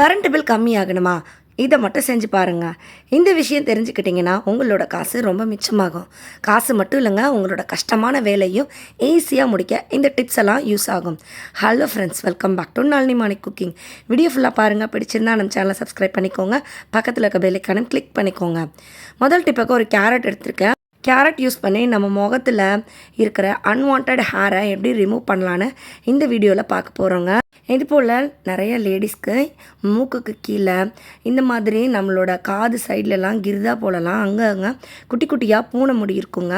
Current bill கம்மியாகணுமா? இதை மட்டும் செஞ்சு பாருங்கள் இந்த விஷயம் தெரிஞ்சுக்கிட்டிங்கன்னா உங்களோட காசு ரொம்ப மிச்சமாகும். காசு மட்டும் இல்லைங்க உங்களோட கஷ்டமான வேலையும் ஈஸியாக முடிக்க இந்த டிப்ஸ் எல்லாம் யூஸ் ஆகும். Hello friends welcome back to Nalini morning cooking video ஃபுல்லாக பாருங்கள் பிடிச்சிருந்தா நம்ம சேனலை சப்ஸ்கிரைப் பண்ணிக்கோங்க. பக்கத்தில் இருக்க பெல்லைக்கானும் கிளிக் பண்ணிக்கோங்க. முதல் டிப்புக்கு ஒரு கேரட் எடுத்திருக்கேன். கேரட் யூஸ் பண்ணி நம்ம முகத்தில் இருக்கிற அன்வான்ட் ஹேரை எப்படி ரிமூவ் பண்ணலான்னு இந்த வீடியோவில் பார்க்க போகிறோங்க இது போல் நிறைய லேடிஸ்க்கு மூக்குக்கு கீழே இந்த மாதிரி நம்மளோட காது சைட்லலாம் கிருதா போலலாம் அங்கே அங்கே குட்டி குட்டியாக பூனை முடி இருக்குங்க.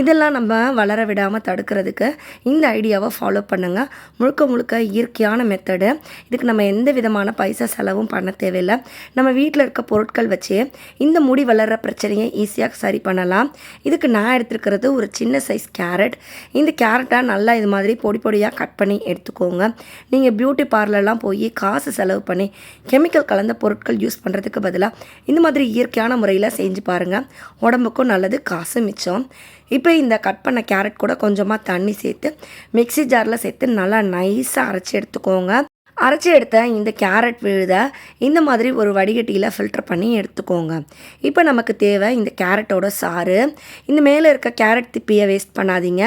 இதெல்லாம் நம்ம வளர விடாமல் தடுக்கிறதுக்கு இந்த ஐடியாவை ஃபாலோ பண்ணுங்க. முழுக்க முழுக்க இயற்கையான மெத்தடு இதுக்கு நம்ம எந்த விதமான பைசா செலவும் பண்ண தேவையில்லை. நம்ம வீட்டில் இருக்க பொருட்கள் வச்சு இந்த முடி வளர்கிற பிரச்சனையை ஈஸியாக சரி பண்ணலாம். இதுக்கு நான் எடுத்துருக்கிறது ஒரு சின்ன சைஸ் கேரட் இந்த கேரட்டை நல்லா இது மாதிரி பொடி பொடியாக கட் பண்ணி எடுத்துக்கோங்க. நீங்கள் பியூட்டி பார்லர்லாம் போய் காசு செலவு பண்ணி கெமிக்கல் கலந்த பொருட்கள் யூஸ் பண்ணுறதுக்கு பதிலாக இந்த மாதிரி இயற்கையான முறையில் செஞ்சு பாருங்கள் உடம்புக்கும் நல்லது காசு மிச்சம். இப்போ இந்த கட் பண்ண கேரட் கூட கொஞ்சமாக தண்ணி சேர்த்து மிக்ஸி ஜாரில் சேர்த்து நல்லா நைஸாக அரைச்சி எடுத்துக்கோங்க. அரைச்சி எடுத்த இந்த கேரட் விழுத இந்த மாதிரி ஒரு வடிகட்டியில் ஃபில்டர் பண்ணி எடுத்துக்கோங்க. இப்போ நமக்கு தேவை இந்த கேரட்டோட சாறு. இந்த மேலே இருக்க கேரட் திப்பியை வேஸ்ட் பண்ணாதீங்க.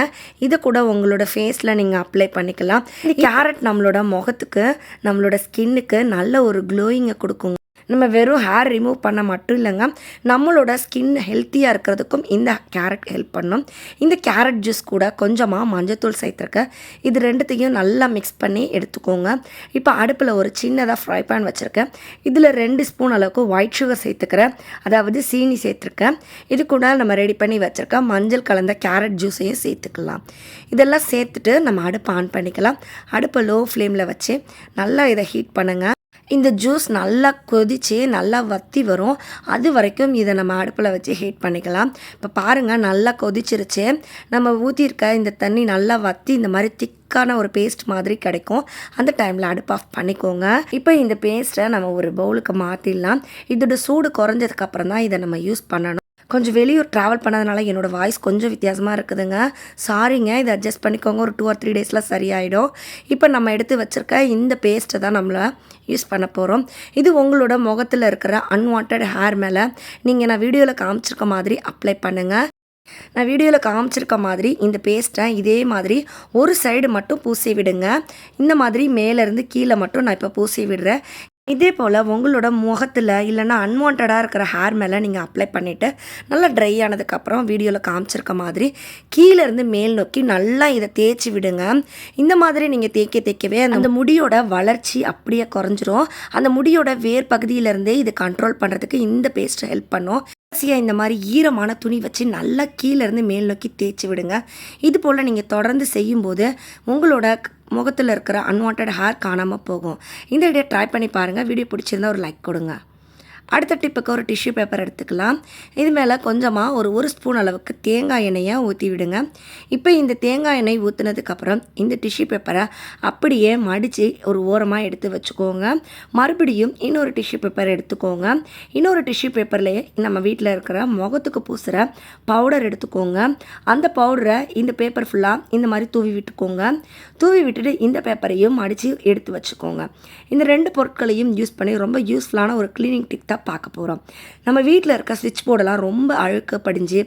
இதை கூட உங்களோட ஃபேஸில் நீங்கள் அப்ளை பண்ணிக்கலாம். கேரட் நம்மளோட முகத்துக்கு நம்மளோட ஸ்கின்னுக்கு நல்ல ஒரு க்ளோயிங்கை கொடுக்குங்க நம்ம வெறும் ஹேர் ரிமூவ் பண்ண மட்டும் இல்லைங்க. நம்மளோட ஸ்கின் ஹெல்த்தியாக இருக்கிறதுக்கும் இந்த கேரட் ஹெல்ப் பண்ணும். இந்த கேரட் ஜூஸ் கூட கொஞ்சமாக மஞ்சத்தூள் சேர்த்துருக்க. இது ரெண்டுத்தையும் நல்லா மிக்ஸ் பண்ணி எடுத்துக்கோங்க. இப்போ அடுப்பில் ஒரு சின்னதாக ஃப்ரை பேன் வச்சுருக்கேன். இதில் ரெண்டு ஸ்பூன் அளவுக்கு ஒயிட் சுகர் சேர்த்துக்கிறேன். அதாவது சீனி சேர்த்துருக்கேன். இது கூட நம்ம ரெடி பண்ணி வச்சுருக்க மஞ்சள் கலந்த கேரட் ஜூஸையும் சேர்த்துக்கலாம். இதெல்லாம் சேர்த்துட்டு நம்ம அடுப்பை ஆன் பண்ணிக்கலாம். அடுப்பை லோ ஃப்ளேமில் வச்சு நல்லா இதை ஹீட் பண்ணுங்கள் இந்த ஜூஸ் நல்லா கொதித்து நல்லா வத்தி வரும். அது வரைக்கும் இதை நம்ம அடுப்பில் வச்சு ஹீட் பண்ணிக்கலாம். இப்போ பாருங்கள் நல்லா கொதிச்சிருச்சு. நம்ம ஊற்றிருக்க இந்த தண்ணி நல்லா வத்தி இந்த மாதிரி திக்கான ஒரு பேஸ்ட் மாதிரி கிடைக்கும். அந்த டைமில் அடுப்பு ஆஃப் பண்ணிக்கோங்க. இப்போ இந்த பேஸ்ட்டை நம்ம ஒரு பவுலுக்கு மாற்றிடலாம் இதோட சூடு குறைஞ்சதுக்கப்புறம் தான் இதை நம்ம யூஸ் பண்ணணும். கொஞ்சம் வெளியூர் ட்ராவல் பண்ணதுனால என்னோடய வாய்ஸ் கொஞ்சம் வித்தியாசமாக இருக்குதுங்க. சாரிங்க இதை அட்ஜஸ்ட் பண்ணிக்கோங்க. ஒரு டூ ஆர் த்ரீ டேஸில் சரியாயிடும். இப்போ நம்ம எடுத்து வச்சுருக்க இந்த பேஸ்ட்டை தான் நம்மளை யூஸ் பண்ண போகிறோம் இது உங்களோட முகத்தில் இருக்கிற அன்வான்ட் ஹேர் மேலே. நீங்கள் நான் வீடியோவில் காமிச்சிருக்க மாதிரி அப்ளை பண்ணுங்கள் நான் வீடியோவில் காமிச்சிருக்க மாதிரி இந்த பேஸ்ட்டை இதே மாதிரி ஒரு சைடு மட்டும் பூசி விடுங்க இந்த மாதிரி மேலேருந்து கீழே மட்டும் நான் இப்போ பூசி விடுறேன் இதே போல் உங்களோட முகத்தில் இல்லைன்னா அன்வான்டாக இருக்கிற ஹேர் மேலே நீங்கள் அப்ளை பண்ணிவிட்டு நல்லா ட்ரை ஆனதுக்கப்புறம் வீடியோவில் காமிச்சிருக்க மாதிரி கீழேருந்து மேல் நோக்கி நல்லா இதை தேய்ச்சி விடுங்க. இந்த மாதிரி நீங்கள் தேய்க்க தேய்க்கவே அந்த முடியோட வளர்ச்சி அப்படியே குறைஞ்சிரும். அந்த முடியோட வேர் பகுதியிலேருந்தே இது கண்ட்ரோல் பண்ணுறதுக்கு இந்த பேஸ்ட் ஹெல்ப் பண்ணும். கடைசியாக இந்த மாதிரி ஈரமான துணி வச்சு நல்லா கீழேருந்து மேல் நோக்கி தேய்ச்சி விடுங்க. இது போல் நீங்கள் தொடர்ந்து செய்யும்போது உங்களோட முகத்தில் இருக்கிற அன்வான்ட் ஹேர் காணாமல் போகும். இந்த வீடியோ ட்ரை பண்ணி பாருங்கள் வீடியோ பிடிச்சிருந்தா ஒரு லைக் கொடுங்க. அடுத்த டிப்புக்கு ஒரு டிஷ்யூ பேப்பர் எடுத்துக்கலாம். இது மேலே கொஞ்சமாக ஒரு ஒரு ஸ்பூன் அளவுக்கு தேங்காய் எண்ணெயை ஊற்றி விடுங்க. இப்போ இந்த தேங்காய் எண்ணெய் ஊற்றுனதுக்கப்புறம் இந்த டிஷ்யூ பேப்பரை அப்படியே மடித்து ஒரு ஓரமாக எடுத்து வச்சுக்கோங்க. மறுபடியும் இன்னொரு டிஷ்யூ பேப்பர் எடுத்துக்கோங்க. இன்னொரு டிஷ்யூ பேப்பர்லேயே நம்ம வீட்டில் இருக்கிற முகத்துக்கு பூசுகிற பவுடர் எடுத்துக்கோங்க. அந்த பவுடரை இந்த பேப்பர் ஃபுல்லாக இந்த மாதிரி தூவி விட்டுக்கோங்க. தூவி விட்டுட்டு இந்த பேப்பரையும் மடித்து எடுத்து வச்சுக்கோங்க. இந்த ரெண்டு பொருட்களையும் யூஸ் பண்ணி ரொம்ப யூஸ்ஃபுல்லான ஒரு க்ளீனிங் டிப் தான் பார்க்க போகிறோம் நம்ம வீட்டில் இருக்க ஸ்விட்ச் போர்டெல்லாம் ரொம்ப அழுக்கு படிஞ்சு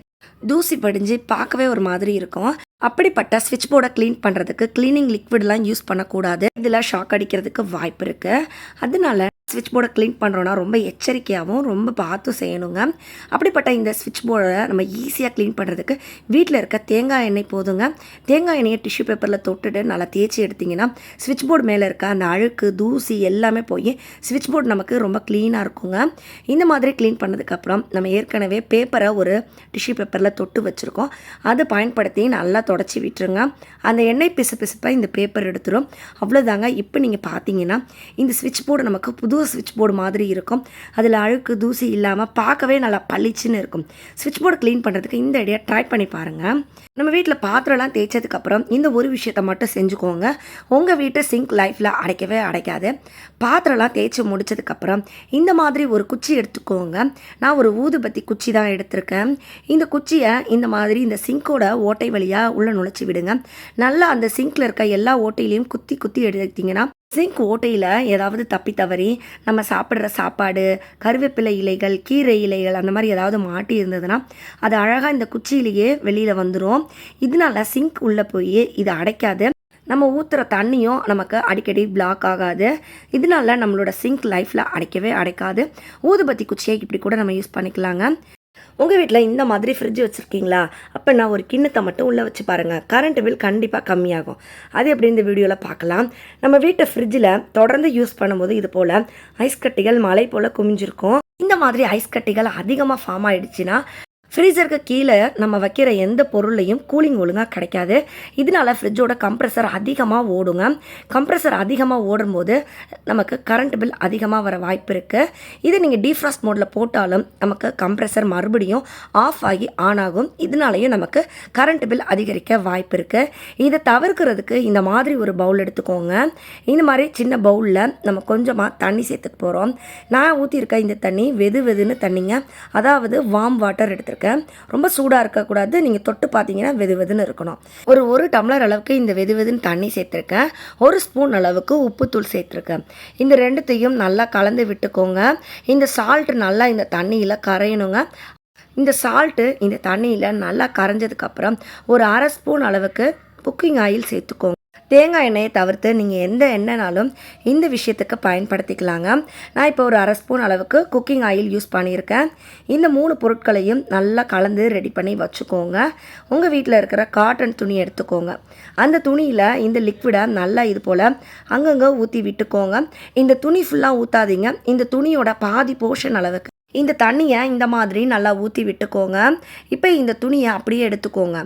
தூசி படிஞ்சு பார்க்கவே ஒரு மாதிரி இருக்கும். அப்படிப்பட்ட ஸ்விட்ச் போர்டை க்ளீன் பண்ணுறதுக்கு க்ளீனிங் லிக்விட்லாம் யூஸ் பண்ணக்கூடாது. இதில் ஷாக் அடிக்கிறதுக்கு வாய்ப்பு இருக்குது அதனால ஸ்விட்ச் போர்டை க்ளீன் பண்ணுறோன்னா ரொம்ப எச்சரிக்கையாகவும் ரொம்ப பார்த்து செய்யணுங்க. அப்படிப்பட்ட இந்த ஸ்விட்ச் போர்டை நம்ம ஈஸியாக க்ளீன் பண்ணுறதுக்கு வீட்டில் இருக்க தேங்காய் எண்ணெய் போதுங்க. தேங்காய் எண்ணெயை டிஷ்யூ பேப்பரில் தொட்டுட்டு நல்லா தேய்ச்சி எடுத்திங்கன்னா ஸ்விட்ச் போர்டு மேலே இருக்க அந்த அழுக்கு தூசி எல்லாமே போய் ஸ்விட்ச் போர்டு நமக்கு ரொம்ப க்ளீனாக இருக்குங்க. இந்த மாதிரி க்ளீன் பண்ணதுக்கப்புறம் நம்ம ஏற்கனவே பேப்பரை ஒரு டிஷ்யூ பேப்பரில் தொட்டு வச்சுருக்கோம். அதை பயன்படுத்தி நல்லா தொடச்சி விட்டுருங்க. அந்த எண்ணெய் பிசு பிசுப்பாக இந்த பேப்பர் எடுத்துரும். அவ்வளோதாங்க இப்போ நீங்கள் பார்த்தீங்கன்னா இந்த ஸ்விட்ச் போர்டு நமக்கு புது சுவிட்ச் போர்டு மாதிரி இருக்கும். அதில் அழுக்கு தூசி இல்லாமல் பார்க்கவே நல்லா பளிச்சுன்னு இருக்கும். சுவிட்ச் போர்டு க்ளீன் பண்ணுறதுக்கு இந்த ஐடியா ட்ரை பண்ணி பாருங்கள் நம்ம வீட்டில் பாத்திரம்லாம் தேய்ச்சதுக்கப்புறம் இந்த ஒரு விஷயத்தை மட்டும் செஞ்சுக்கோங்க. உங்கள் வீட்டு சிங்க் லைஃப்பில் அடைக்கவே அடைக்காது. பாத்திரம்லாம் தேய்ச்சி முடிச்சதுக்கப்புறம் இந்த மாதிரி ஒரு குச்சி எடுத்துக்கோங்க. நான் ஒரு ஊதுபத்தி குச்சி தான் எடுத்திருக்கேன். இந்த குச்சியை இந்த மாதிரி இந்த சிங்கோட ஓட்டை வழியாக உள்ளே நுழைச்சி விடுங்க. நல்லா அந்த சிங்கில் இருக்க எல்லா ஓட்டையிலையும் குத்தி குத்தி எடுத்தீங்கன்னா சிங்க் ஓட்டையில் ஏதாவது தப்பி தவறி நம்ம சாப்பிட்ற சாப்பாடு கருவேப்பிலை இலைகள் கீரை இலைகள் அந்த மாதிரி ஏதாவது மாட்டி இருந்ததுன்னா அது அழகாக இந்த குச்சியிலேயே வெளியில் வந்துடும் இதனால சிங்க் உள்ளே போய் இது அடைக்காது. நம்ம ஊற்றுற தண்ணியும் நமக்கு அடிக்கடி பிளாக் ஆகாது. இதனால நம்மளோட சிங்க் லைஃப்பில் அடைக்கவே அடைக்காது. ஊதுபத்தி குச்சியை இப்படி கூட நம்ம யூஸ் பண்ணிக்கலாங்க. உங்கள் வீட்டில் இந்த மாதிரி ஃப்ரிட்ஜ் வச்சுருக்கீங்களா? அப்போ நான் ஒரு கிண்ணத்தை மட்டும் உள்ளே வச்சு பாருங்கள் கரண்ட் பில் கண்டிப்பாக கம்மியாகும். அது எப்படி இந்த வீடியோவில் பார்க்கலாம். நம்ம வீட்டை ஃப்ரிட்ஜில் தொடர்ந்து யூஸ் பண்ணும்போது இது போல் ஐஸ் கட்டிகள் மலை போல் குமிஞ்சிருக்கும். இந்த மாதிரி ஐஸ் கட்டிகள் அதிகமாக ஃபார்ம் ஆயிடுச்சுன்னா ஃப்ரீசருக்கு கீழே நம்ம வைக்கிற எந்த பொருளையும் கூலிங் ஒழுங்காக கிடைக்காது. இதனால ஃப்ரிட்ஜோட கம்ப்ரெசர் அதிகமாக ஓடுங்க. கம்ப்ரெசர் அதிகமாக ஓடும்போது நமக்கு கரண்ட் பில் அதிகமாக வர வாய்ப்பு இருக்குது இது நீங்கள் டீஃப்ராஸ்ட் மோடில் போட்டாலும் நமக்கு கம்ப்ரெசர் மறுபடியும் ஆஃப் ஆகி ஆன் ஆகும். இதனாலையும் நமக்கு கரண்ட் பில் அதிகரிக்க வாய்ப்பு இருக்குது இதை தவிர்க்கிறதுக்கு இந்த மாதிரி ஒரு பவுல் எடுத்துக்கோங்க. இந்த மாதிரி சின்ன பவுலில் நம்ம கொஞ்சமாக தண்ணி சேர்த்துட்டு போகிறோம் நான் ஊற்றியிருக்க இந்த தண்ணி வெது வெதுன்னு தண்ணிங்க. அதாவது வார்ம் வாட்டர் எடுத்துருக்கேன். ரொம்ப சூடாக இருக்கக்கூடாது. நீங்கள் தொட்டு பார்த்தீங்கன்னா வெது வெதுன்னு இருக்கணும். ஒரு ஒரு டம்ளர் அளவுக்கு இந்த வெது வெதுன்னு தண்ணி சேர்த்துருக்கேன். ஒரு ஸ்பூன் அளவுக்கு உப்புத்தூள் சேர்த்துருக்கேன். இந்த ரெண்டுத்தையும் நல்லா கலந்து விட்டுக்கோங்க. இந்த சால்ட் நல்லா இந்த தண்ணியில் கரையணுங்க. இந்த சால்ட்டு இந்த தண்ணியில் நல்லா கரைஞ்சதுக்கப்புறம் ஒரு அரை ஸ்பூன் அளவுக்கு குக்கிங் ஆயில் சேர்த்துக்கோங்க. தேங்காய் எண்ணெயை தவிர்த்து நீங்கள் எந்த எண்ணெய்னாலும் இந்த விஷயத்துக்கு பயன்படுத்திக்கலாங்க. நான் இப்போ ஒரு அரை ஸ்பூன் அளவுக்கு குக்கிங் ஆயில் யூஸ் பண்ணியிருக்கேன். இந்த மூணு பொருட்களையும் நல்லா கலந்து ரெடி பண்ணி வச்சுக்கோங்க. உங்கள் வீட்டில் இருக்கிற காட்டன் துணி எடுத்துக்கோங்க. அந்த துணியில் இந்த லிக்விடை நல்லா இது போல் அங்கங்கே ஊற்றி விட்டுக்கோங்க. இந்த துணி ஃபுல்லாக ஊற்றாதீங்க இந்த துணியோட பாதி போர்ஷன் அளவுக்கு இந்த தண்ணியை இந்த மாதிரி நல்லா ஊற்றி விட்டுக்கோங்க. இப்போ இந்த துணியை அப்படியே எடுத்துக்கோங்க.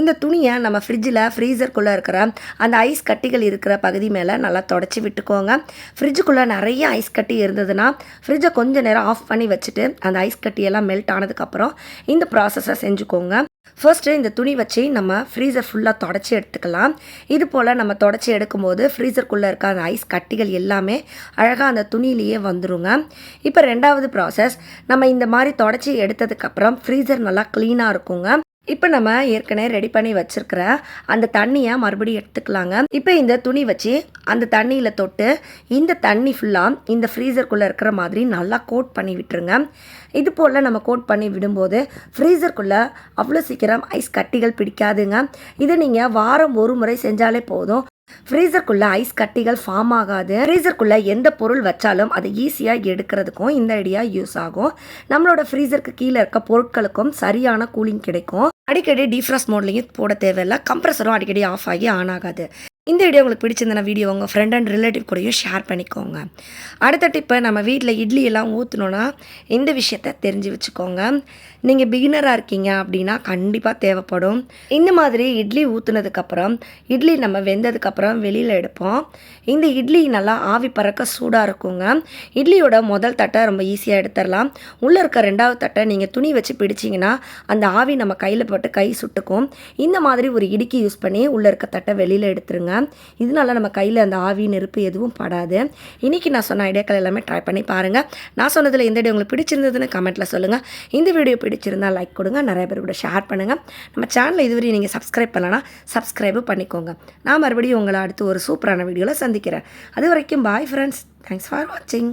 இந்த துணியை நம்ம ஃப்ரிட்ஜில் ஃப்ரீசருக்குள்ளே இருக்கிற அந்த ஐஸ் கட்டிகள் இருக்கிற பகுதி மேலே நல்லா தொடச்சி விட்டுக்கோங்க. ஃப்ரிட்ஜுக்குள்ளே நிறைய ஐஸ் கட்டி இருந்ததுன்னா ஃப்ரிட்ஜை கொஞ்ச நேரம் ஆஃப் பண்ணி வச்சுட்டு அந்த ஐஸ் கட்டியெல்லாம் மெல்ட் ஆனதுக்கப்புறம் இந்த ப்ராசஸை செஞ்சுக்கோங்க. ஃபர்ஸ்ட்டு இந்த துணி வச்சு நம்ம ஃப்ரீசர் ஃபுல்லாக தொடச்சி எடுத்துக்கலாம். இது போல் நம்ம தொடச்சி எடுக்கும்போது ஃப்ரீசருக்குள்ளே இருக்க அந்த ஐஸ் கட்டிகள் எல்லாமே அழகாக அந்த துணியிலேயே வந்துருங்க. இப்போ ரெண்டாவது ப்ராசஸ் நம்ம இந்த மாதிரி தொடச்சி எடுத்ததுக்கப்புறம் ஃப்ரீசர் நல்லா க்ளீனாக இருக்குங்க. இப்போ நம்ம ஏற்கனவே ரெடி பண்ணி வச்சிருக்கிற அந்த தண்ணியை மறுபடியும் எடுத்துக்கலாங்க. இப்போ இந்த துணி வச்சு அந்த தண்ணியில் தொட்டு இந்த தண்ணி ஃபுல்லாக இந்த ஃப்ரீசருக்குள்ளே இருக்கிற மாதிரி நல்லா கோட் பண்ணி விட்டுருங்க. இது போல் நம்ம கோட் பண்ணி விடும்போது ஃப்ரீசருக்குள்ளே அவ்வளோ சீக்கிரம் ஐஸ் கட்டிகள் பிடிக்காதுங்க. இதை நீங்கள் வாரம் ஒரு முறை செஞ்சாலே போதும். ஃப்ரீசருக்குள்ளே ஐஸ் கட்டிகள் ஃபார்ம் ஆகாது. ஃப்ரீசருக்குள்ளே எந்த பொருள் வச்சாலும் அதை ஈஸியாக எடுக்கிறதுக்கும் இந்த ஐடியா யூஸ் ஆகும். நம்மளோட ஃப்ரீசருக்கு கீழே இருக்க பொருட்களுக்கும் சரியான கூலிங் கிடைக்கும். அடிக்கடி டீஃப்ராஸ்ட் மோட்லையும் போட தேவையில்லை. கம்ப்ரஸரும் அடிக்கடி ஆஃப் ஆகி ஆன் ஆகாது. இந்த வீடியோ உங்களுக்கு பிடிச்சிருந்தன வீடியோ உங்கள் ஃப்ரெண்ட் அண்ட் ரிலேட்டிவ் கூடயும் ஷேர் பண்ணிக்கோங்க. அடுத்த டிப்பை நம்ம வீட்டில் இட்லி எல்லாம் ஊற்றணுன்னா இந்த விஷயத்த தெரிஞ்சு வச்சுக்கோங்க. நீங்கள் பிகினராக இருக்கீங்க அப்படின்னா கண்டிப்பாக தேவைப்படும். இந்த மாதிரி இட்லி ஊற்றுனதுக்கப்புறம் இட்லி நம்ம வெந்ததுக்கப்புறம் வெளியில் எடுப்போம். இந்த இட்லி நல்லா ஆவி பறக்க சூடாக இருக்குங்க. இட்லியோட முதல் தட்டை ரொம்ப ஈஸியாக எடுத்துடலாம். உள்ளே இருக்க ரெண்டாவது தட்டை நீங்கள் துணி வச்சு பிடிச்சிங்கன்னா அந்த ஆவி நம்ம கையில் போட்டு கை சுட்டுக்கும். இந்த மாதிரி ஒரு இடுக்கி யூஸ் பண்ணி உள்ளே இருக்க தட்டை வெளியில் எடுத்துருங்க. இதனால நம்ம கையில் அந்த ஆவி நெருப்பு எதுவும் படாது. இன்றைக்கி நான் சொன்ன ஐடியாக்கள் எல்லாமே ட்ரை பண்ணி பாருங்கள் நான் சொன்னதில் எந்த வீடியோ உங்களுக்கு பிடிச்சிருந்ததுன்னு கமெண்ட்டில் சொல்லுங்கள் இந்த வீடியோ பிடிச்சிருந்தால் லைக் கொடுங்க. நிறைய பேர் கூட ஷேர் பண்ணுங்கள் நம்ம சேனலை இதுவரை நீங்கள் சப்ஸ்கிரைப் பண்ணலன்னா சப்ஸ்கிரைபும் பண்ணிக்கோங்க. நான் மறுபடியும் உங்களை அடுத்து ஒரு சூப்பரான வீடியோவில் சந்திக்கிறேன். அது வரைக்கும் பாய் ஃப்ரெண்ட்ஸ் தேங்க்ஸ் ஃபார் வாட்சிங்